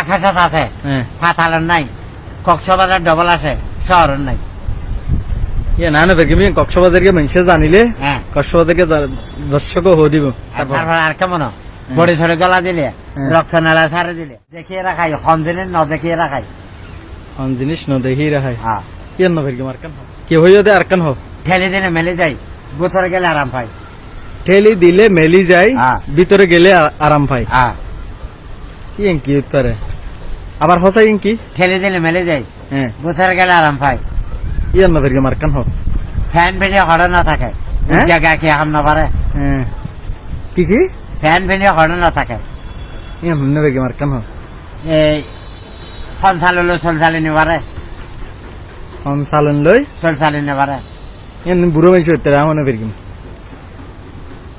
আকাশত আছে। পাতালের নাই কক্সবাজার ডবল আছে শহরের নাই। না না বেগমি কক্সবাজারকে মানুষে জানিলে কক্সবাজারকে দর্শক হো দিব। তারপর আর কেমন বড়ি ছড়ে গলা দিলে রক্ত নালা ছাড়ে দিলে দেখিয়ে রাখাই সন্দিনে ন দেখিয়ে রাখাই অন জিনিস ন দেখি রাহাই ন বেগম আর হইও দে আর কান হো ঠেলে দিলে মেলে যাই গোথরে গেলে আরাম পাই ঠেলি দিলে মেলি যায়। ভিতরে গেলে আরাম পাই হ্যাঁ কি উত্তরে? আবার হসা ইন কি ঠেলে দিলে মেলে যাই হ্যাঁ। গোথরে গেলে আরাম পাই ইয়ে ন বেগম আর কান? হো ফ্যান ফেনে হড়ে না থাকে। হ্যাঁ? জায়গা কি হাম না পারে? হ্যাঁ। কি কি? ফ্যান ফেনে হড়ে না থাকে। ইয়ে ন বেগম আর কান? হো এই সঞ্চাললো চলচালি নিবারে অন সালন লই চলচালি নিবারে ইয়েন বুড়ো মানুষ উত্তরে আমন বেগম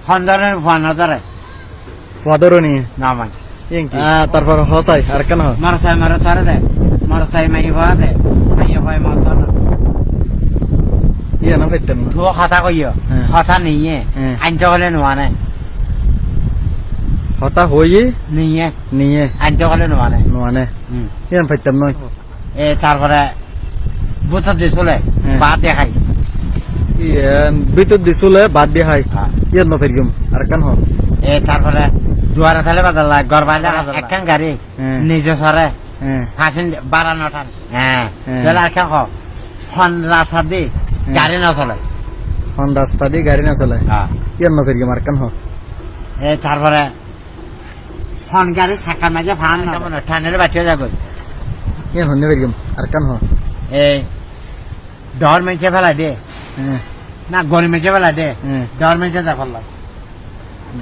সন্দনের ফোন ধরে ইয়েন কি আহ, তারপর হসাই আর কান হো মরতাই মরতারে দে মরতাই মাই ভয়া দে মাই ভয় মরতার ইয়ে না পাইতাম না তুও কথা কইও হ্যাঁ। কথা নিয়ে হ্যাঁ। আনতে হলে নোয়ানে হতা হইয়ে নিয়ে নিয়ে আনতে হলে নোয়ানে নোয়ানে ইয়েন পাইতাম নয় এ তারপরে বুথত দিছিলে হ্যাঁ। বাদ দেখাই ভিতর দিছুলে বাদ দিয়ে হাই হ্যাঁ। ইয়েন ন ফেরগম আর কান এ তারপরে দুয়ারে বাদাল গড় বাইলে একখান গাড়ি হ্যাঁ। নিজে সরে হ্যাঁ। ফাঁসিন হ্যাঁ। তাহলে আর কেন ফোন রাস্তা দি গাড়ি না চলে। রাস্তা দিয়ে গাড়ি না চলে। কান? হো এ তারপরে ফোন গাড়ি চাকা মাঝে ফান না ঠান্ডার বাটিয়ে যাব ইয়েন হন্নে ফেরগম আর কান? হো এই ডর মেখে ফেলা দে। না গরি মেখে ফেলা দে। ডর মেখে যা ফেললাম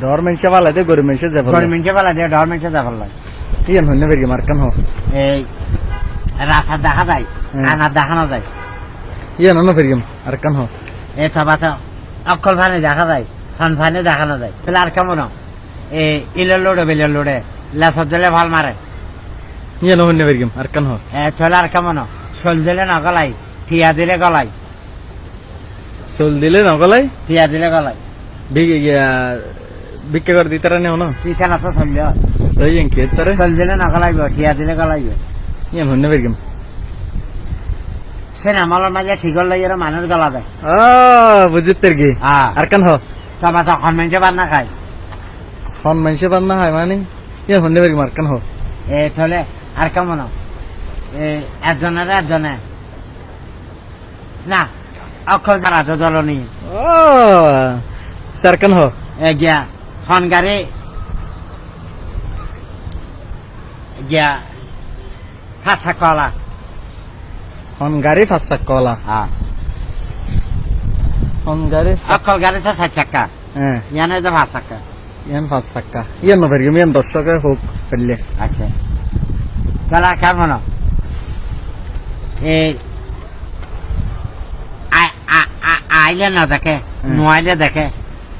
ডর মেনছে বালাতে গরিব মেনছে যাব গরি মেখে ফেলা দে ডর মেখে যা ফেললাম ইয়েন হন্নে ফেরগম আর কান হো এই রাস্তা দেখা যায়। আনার দেখানো যায় ইয়েন হন্ন ফেরগম আর কান হো এ তবাতে অকল ফানে দেখা যায় ফান ফানে দেখানো যায় তাহলে আর কেমন এ ইলের লোডে বেলের লোডে লেসর দিলে ভালো মারে ইয়েন হন্নে ফেরগম আর কান এ তাহলে আর কেমন চল দিলে না গলাই ঠিয়া দিলে গলাই চল দিলে নগলাই ঠিয়া দিলে গলাই ভিক্ষা করে দিতারা নেও না পিঠা না তো চলল তো ইয়েন কি তারে চল দিলে না গলাইব ঠিয়া দিলে গলাইব ইয়েন হন্নে ফেরগম সিনেমার মাঝে ঠিকর লাগে মানুষ গলা দেয়। আ বুঝিতের কি? আর কান হো? তবা তখন মেঞ্চে বার না খায় হন মানছে পার না হয় মানে ইয়েন হন্নে ফেরগম আর কান হো? এ তাহলে আর কেমন একজনের একজনে না অক্ষর তারা তো দলনি ও স্যার কান হো? এ গিয়া। খন গাড়ি গিয়া হাতা কলা। হন গাড়ি ফাঁসা কলা। হ্যাঁ। হন গাড়ি অক্ষর গাড়ি তো চার চাক্কা হ্যাঁ ইয়ানে তো পাঁচ চাক্কা ইয়ান ফাঁস চাক্কা ইয়ান নফেরগম ইয়ান দর্শকে হোক ফেললে। আচ্ছা। আর কেমন এই আইলে না দেখে। নোয়াইলে দেখে।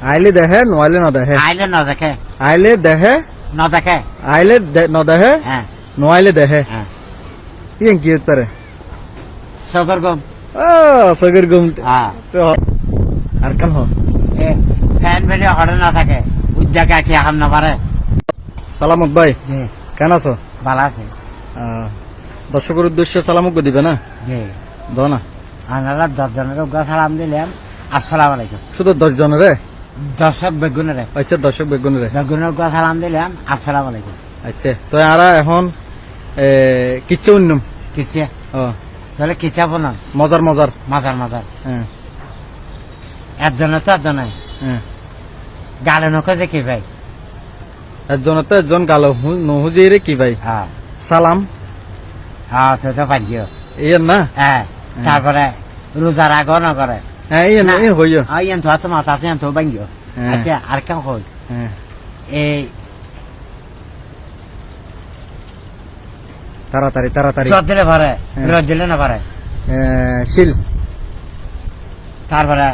আইলে দেহে নয়াইলে ন দেহে আইলে না দেখে আইলে দেহে না দেখে আইলে দে- ন হ্যাঁ। নয়াইলে দেহে হ্যাঁ। ইয়ান কি তারে? চকর গম। ও সগর গম। হ্যাঁ। আর কান হো। এ ফ্যান ফেলে হরে না থাকে উদ্যাকা কি হাম না পারে সালামত ভাই। জি। কেন আছো? ভালো আছে। দর্শকের উদ্দেশ্যে সালামক দিবে না? জি। দাও না। আমরা দশজনের উগ্র সালাম দিলাম আসসালাম আলাইকুম। শুধু দশ জনের দর্শক বেগুনের। আচ্ছা দর্শক বেগুনের। বেগুনের উগ্র সালাম দিলাম আসসালাম আলাইকুম। আচ্ছা তো আর এখন কিচ্ছু উন্নম? কিচ্ছে। ও। তাহলে কিচ্ছা বলুন মজার মজার। মাজার মাজার। হ্যাঁ একজনে তো একজনে। হ্যাঁ গালে নখে দেখি ভাই? একজনের তো একজন গালো নহুজিরে কি ভাই? হ্যাঁ। সালাম। হ্যাঁ তো তো পারিও না? হ্যাঁ তারপরে রোজার আগও না করে হ্যাঁ ইয়েন না। ইয়ে হইয় আই এন তো হাতে মাথা আছে এন তো ভাঙ্গিও হ্যাঁ। আচ্ছা আর কেন হই হ্যাঁ এই তাড়াতাড়ি তাড়াতাড়ি জ্বর দিলে পারে। রোদ দিলে না পারে এ, শিল তারপরে